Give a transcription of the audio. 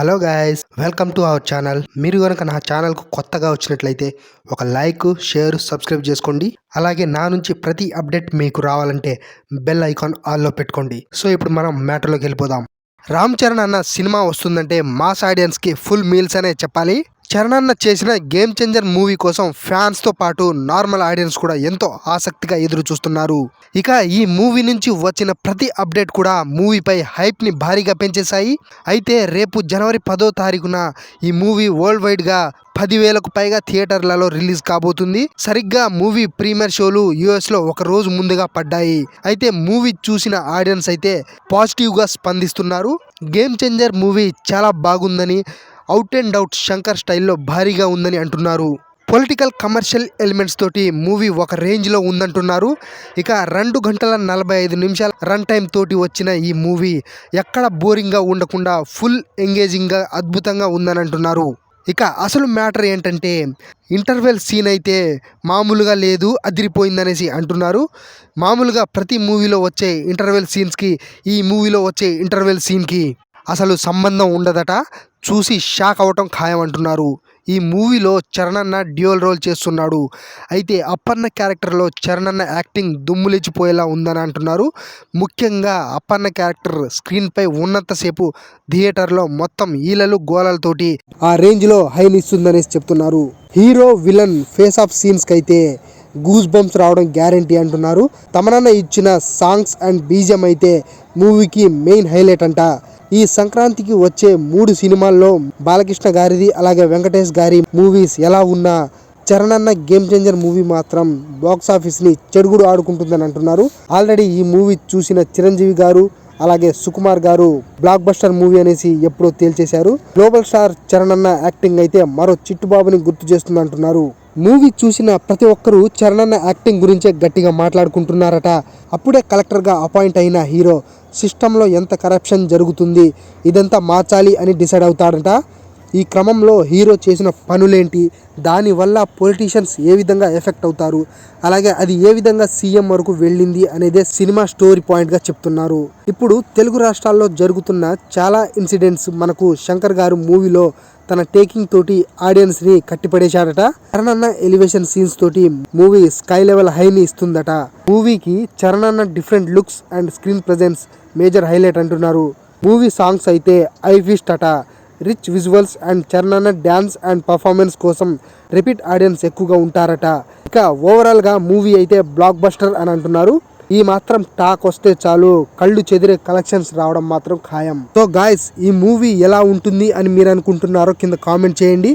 Hello guys welcome to our channel. మీరు కనుక నా ఛానల్కు కొత్తగా వచ్చినట్లయితే ఒక లైక్ షేర్ సబ్స్క్రైబ్ చేసుకోండి. అలాగే నా నుంచి ప్రతి అప్డేట్ మీకు రావాలంటే బెల్ ఐకాన్ ఆల్లో పెట్టుకోండి. సో ఇప్పుడు మనం మ్యాటర్లోకి వెళ్ళిపోదాం. రామ్ చరణ్ అన్న సినిమా వస్తుందంటే మాస్ ఆడియన్స్కి ఫుల్ మీల్స్ అనే చెప్పాలి. చరణన్న చేసిన గేమ్ చేంజర్ మూవీ కోసం ఫ్యాన్స్తో పాటు నార్మల్ ఆడియన్స్ కూడా ఎంతో ఆసక్తిగా ఎదురు చూస్తున్నారు. ఇక ఈ మూవీ నుంచి వచ్చిన ప్రతి అప్డేట్ కూడా మూవీపై హైప్ని భారీగా పెంచేశాయి. అయితే రేపు జనవరి పదో తారీఖున ఈ మూవీ వరల్డ్ వైడ్గా పదివేలకు పైగా థియేటర్లలో రిలీజ్ కాబోతుంది. సరిగ్గా మూవీ ప్రీమియర్ షోలు యుఎస్లో ఒక రోజు ముందుగా పడ్డాయి. అయితే మూవీ చూసిన ఆడియన్స్ అయితే పాజిటివ్గా స్పందిస్తున్నారు. గేమ్ చేంజర్ మూవీ చాలా బాగుందని అవుట్ అండ్ అవుట్ శంకర్ స్టైల్లో భారీగా ఉందని అంటున్నారు. పొలిటికల్ కమర్షియల్ ఎలిమెంట్స్ తోటి మూవీ ఒక రేంజ్లో ఉందంటున్నారు. ఇక రెండు గంటల నలభై ఐదు నిమిషాల రన్ టైం తోటి వచ్చిన ఈ మూవీ ఎక్కడ బోరింగ్గా ఉండకుండా ఫుల్ ఎంగేజింగ్గా అద్భుతంగా ఉందని అంటున్నారు ఇక అసలు మ్యాటర్ ఏంటంటే ఇంటర్వెల్ సీన్ అయితే మామూలుగా లేదు అదిరిపోయిందనేసి అంటున్నారు. మామూలుగా ప్రతి మూవీలో వచ్చే ఇంటర్వెల్ సీన్స్కి ఈ మూవీలో వచ్చే ఇంటర్వెల్ సీన్కి అసలు సంబంధం ఉండదట. చూసి షాక్ అవ్వటం ఖాయం అంటున్నారు ఈ మూవీలో చరణన్న డ్యూయల్ రోల్ చేస్తున్నాడు. అయితే అప్పన్న క్యారెక్టర్లో చరణన్న యాక్టింగ్ దుమ్ములేచిపోయేలా ఉందని అంటున్నారు. ముఖ్యంగా అప్పన్న క్యారెక్టర్ స్క్రీన్పై ఉన్నంతసేపు థియేటర్లో మొత్తం ఈలలు గోలలతోటి ఆ రేంజ్లో హైనిస్తుందనేసి చెప్తున్నారు. హీరో విలన్ ఫేస్ ఆఫ్ సీన్స్కి అయితే గూస్ బంప్స్ రావడం గ్యారంటీ అంటున్నారు. తమనన్న ఇచ్చిన సాంగ్స్ అండ్ బీజం అయితే మూవీకి మెయిన్ హైలైట్ అంట. ఈ సంక్రాంతికి వచ్చే మూడు సినిమాల్లో బాలకృష్ణ గారిది అలాగే వెంకటేష్ గారి మూవీస్ ఎలా ఉన్నా చరణన్న గేమ్ చేంజర్ మూవీ మాత్రం బాక్స్ ఆఫీస్ని చెడుగుడు ఆడుకుంటుందని అంటున్నారు. ఆల్రెడీ ఈ మూవీ చూసిన చిరంజీవి గారు అలాగే సుకుమార్ గారు బ్లాక్ బస్టర్ మూవీ అనేసి ఎప్పుడో తేల్చేశారు. గ్లోబల్ స్టార్ చరణన్న యాక్టింగ్ అయితే మరో చిట్టుబాబుని గుర్తు చేస్తుంది అంటున్నారు. మూవీ చూసిన ప్రతి ఒక్కరూ చరణన్న యాక్టింగ్ గురించే గట్టిగా మాట్లాడుకుంటున్నారట. అప్పుడే కలెక్టర్గా అపాయింట్ అయిన హీరో సిస్టంలో ఎంత కరప్షన్ జరుగుతుంది ఇదంతా మార్చాలి అని డిసైడ్ అవుతాడట ఈ క్రమంలో హీరో చేసిన పనులేంటి? దానివల్ల పొలిటీషియన్స్ ఏ విధంగా ఎఫెక్ట్ అవుతారు? అలాగే అది ఏ విధంగా సీఎం వరకు వెళ్ళింది అనేదే సినిమా స్టోరీ పాయింట్గా చెప్తున్నారు. ఇప్పుడు తెలుగు రాష్ట్రాల్లో జరుగుతున్న చాలా ఇన్సిడెంట్స్ మనకు శంకర్ గారు మూవీలో తన టేకింగ్ తోటి ఆడియన్స్ని కట్టిపడేశాడట. చరణన్న ఎలివేషన్ సీన్స్ తోటి మూవీ స్కై లెవెల్ హైని ఇస్తుందట. మూవీకి చరణన్న different looks and screen presence major highlight అంటున్నారు. మూవీ సాంగ్స్ అయితే ఐ ఫిస్ట్ అట. రిచ్ విజువల్స్ అండ్ చరణన్న డ్యాన్స్ అండ్ పర్ఫార్మెన్స్ కోసం రిపీట్ ఆడియన్స్ ఎక్కువగా ఉంటారట. ఇక ఓవరాల్గా మూవీ అయితే బ్లాక్ బస్టర్ అని అంటున్నారు. ఈ మాత్రం టాక్ వస్తే చాలు కళ్ళు చెదిరే కలెక్షన్స్ రావడం మాత్రం ఖాయం. సో గాయస్ ఈ మూవీ ఎలా ఉంటుంది అని మీరు అనుకుంటున్నారో కింద కామెంట్ చేయండి.